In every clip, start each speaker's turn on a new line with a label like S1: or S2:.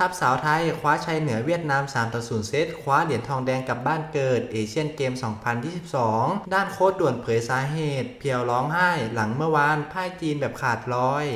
S1: ทัพสาวไทยคว้าชัยเหนือเวียดนาม 3 ต่อ 0 เซต คว้าเหรียญทองแดงกลับบ้านเกิด เอเชียนเกม 2022 ด้านโค้ดด่วนเผยสาเหตุ เพียวร้องไห้ หลังเมื่อวานพ่ายจีนแบบขาดลอย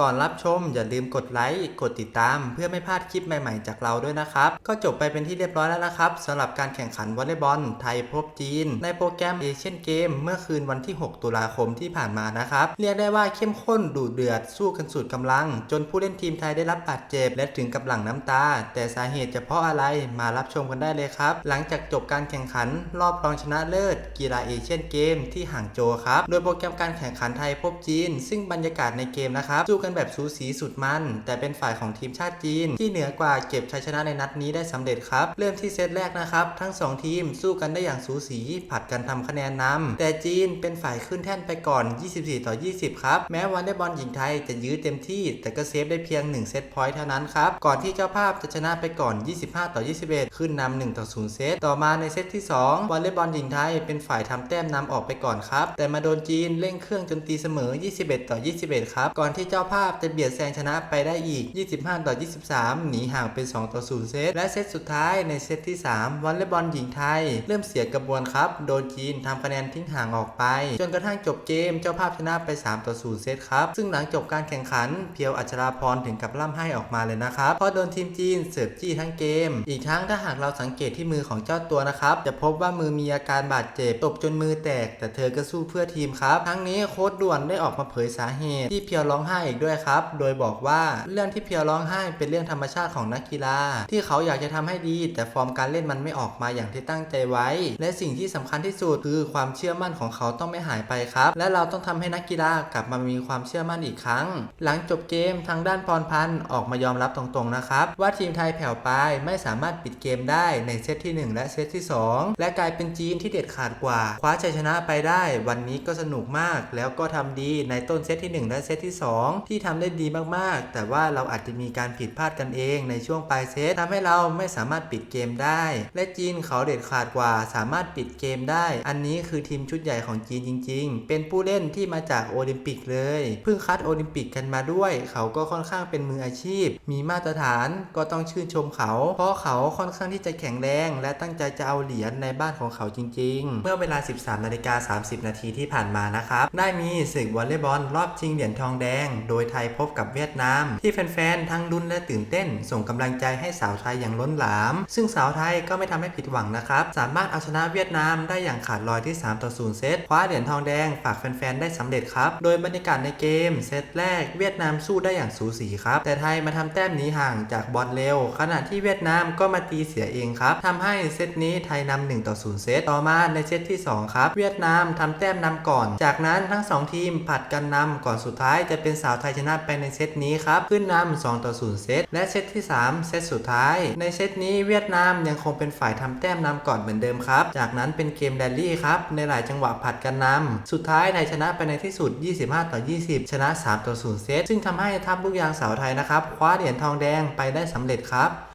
S1: ก่อนรับชมอย่าลืมกดไลค์ กดติดตาม เพื่อไม่พลาดคลิปใหม่ๆ จากเราด้วยนะครับ ก็จบไปเป็นที่เรียบร้อยแล้วนะครับสำหรับการแข่งขันวอลเลย์บอลไทยพบจีน ในโปรแกรมเอเชียนเกมเมื่อคืนวันที่ 6 ตุลาคมที่ผ่านมานะครับ เรียกได้ว่าเข้มข้นดุเดือดสู้กันสุดกำลัง จนผู้เล่นทีมไทยได้รับบาดเจ็บ และถึงกับหลั่งน้ำตา แต่สาเหตุจะเพราะอะไรมารับชมกันได้เลยครับ หลังจากจบการแข่งขัน รอบรองชนะเลิศ กีฬาเอเชียนเกมที่ห่างโจครับโดยโปรแกรมการแข่งขันไทยพบจีน ซึ่งบรรยากาศในเกมนะครับสู้กันแบบสูสีสุดมัน แต่เป็นฝ่ายของทีมชาติจีน ที่เหนือกว่าเก็บชัยชนะในนัดนี้ได้สำเร็จครับเริ่มที่เซตแรกนะครับ ทั้ง 2 ทีมสู้กันได้อย่างสูสีผัดกันทำคะแนนนำแต่จีนเป็นฝ่ายขึ้นแท่นไปก่อน 24 ต่อ 20 ครับ แม้วันได้บอลหญิงไทยจะยื้อเต็มที่ แต่ก็เซฟได้เพียง 1 เซตพอยต์เท่านั้นครับ ก่อนที่เจ้าภาพจะชนะไปก่อน 25 ต่อ 21 ขึ้นนำ1ต่อ 0 เซต ต่อมาในเซตที่ 2 วอลเลย์บอลหญิงไทยเป็นฝ่ายทำแต้มนำออกไปก่อนครับ แต่มาโดนจีนเร่งเครื่องจนตีเสมอ 21 ต่อ 21 ครับ ก่อนที่เจ้าภภาพจะเบียดแซงชนะไปได้อีก 25 ต่อ 23 หนีห่างเป็น 2 ต่อ 0 เซต และเซตสุดท้ายในเซตที่ 3วอลเลย์บอลหญิงไทย เริ่มเสียกระบวนครับ โดนจีนทำคะแนนทิ้งห่างออกไป จนกระทั่งจบเกมเจ้าภาพชนะไป 3 ต่อ 0 เซตครับ ซึ่งหลังจบการแข่งขัน เพียวอัชราพรถึงกับล่ำให้ออกมาเลยนะครับ เพราะโดนทีมจีนเสิร์ฟจี้ทั้งเกม อีกทั้งถ้าหากเราสังเกตที่มือของเจ้าตัวนะครับ จะพบว่ามือมีอาการบาดเจ็บตบจนมือแตก แต่เธอก็สู้เพื่อทีมครับ ทั้งนี้โค้ชด่วนได้ออกมาเผยสาเหตุที่เพียวร้องไห้อีกด้วยครับ โดยบอกว่าเรื่องที่เพียวร้องไห้เป็นเรื่องธรรมชาติของนักกีฬา ที่เขาอยากจะทำให้ดี แต่ฟอร์มการเล่นมันไม่ออกมาอย่างที่ตั้งใจไว้ และสิ่งที่สำคัญที่สุดคือความเชื่อมั่นของเขาต้องไม่หายไปครับ และเราต้องทำให้นักกีฬากลับมามีความเชื่อมั่นอีกครั้ง หลังจบเกมทางด้านพรพันธ์ออกมายอมรับตรงๆนะครับ ว่าทีมไทยแผ่วไปไม่สามารถปิดเกมได้ในเซตที่ 1 และเซตที่ 2 และกลายเป็นจีนที่เด็ดขาดกว่า คว้าชัยชนะไปได้ วันนี้ก็สนุกมาก แล้วก็ทำดีในต้นเซตที่ 1 และเซตที่ 2 ที่ที่ทำได้ดีมากๆ แต่ว่าเราอาจจะมีการผิดพลาดกันเองในช่วงปลายเซตทำให้เราไม่สามารถปิดเกมได้ และจีนเขาเด็ดขาดกว่าสามารถปิดเกมได้ อันนี้คือทีมชุดใหญ่ของจีนจริง ๆ เป็นผู้เล่นที่มาจากโอลิมปิกเลย เพิ่งคัดโอลิมปิกกันมาด้วย เขาก็ค่อนข้างเป็นมืออาชีพ มีมาตรฐานก็ต้องชื่นชมเขา เพราะเขาค่อนข้างที่จะแข็งแรง และตั้งใจจะเอาเหรียญในบ้านของเขาจริง ๆ เมื่อเวลา 13นาฬิกา30 นาทีที่ผ่านมานะครับ ได้มีศึกวอลเลย์บอลรอบชิงเหรียญทองแดง โดยไทยพบกับเวียดนาม ที่แฟนๆ ทั้งลุ้นและตื่นเต้น ส่งกำลังใจให้สาวไทยอย่างล้นหลาม ซึ่งสาวไทยก็ไม่ทำให้ผิดหวังนะครับ สามารถเอาชนะเวียดนามได้อย่างขาดลอยที่ 3 ต่อ 0 เซต คว้าเหรียญทองแดงฝากแฟนๆ ได้สำเร็จครับ โดยบรรยากาศในเกม เซตแรกเวียดนามสู้ได้อย่างสูสีครับ แต่ไทยมาทำแต้มหนีห่างจากบอลเร็ว ขณะที่เวียดนามก็มาตีเสียเองครับทำให้เซตนี้ไทยนำ1ต่อ 0 เซต ต่อมาในเซตที่ 2 ครับ เวียดนามทำแต้มนำก่อน จากนั้นทั้ง 2 ทีมผัดกันนำก่อนสุดท้ายจะเป็นสาวไทยชนะไปในเซตนี้ครับ ขึ้นนำ2ต่อ0เซต และเซตที่ 3 เซตสุดท้าย ในเซตนี้เวียดนามยังคงเป็นฝ่ายทำแต้มนำก่อนเหมือนเดิมครับ จากนั้นเป็นเกมแดลลี่ครับ ในหลายจังหวะผัดกันนำสุดท้ายไทยชนะไปในที่สุด 25 ต่อ 20 ชนะ 3 ต่อ0เซต ซึ่งทำให้ทัพลูกยางสาวไทยนะครับ คว้าเหรียญทองแดงไปได้สำเร็จครับ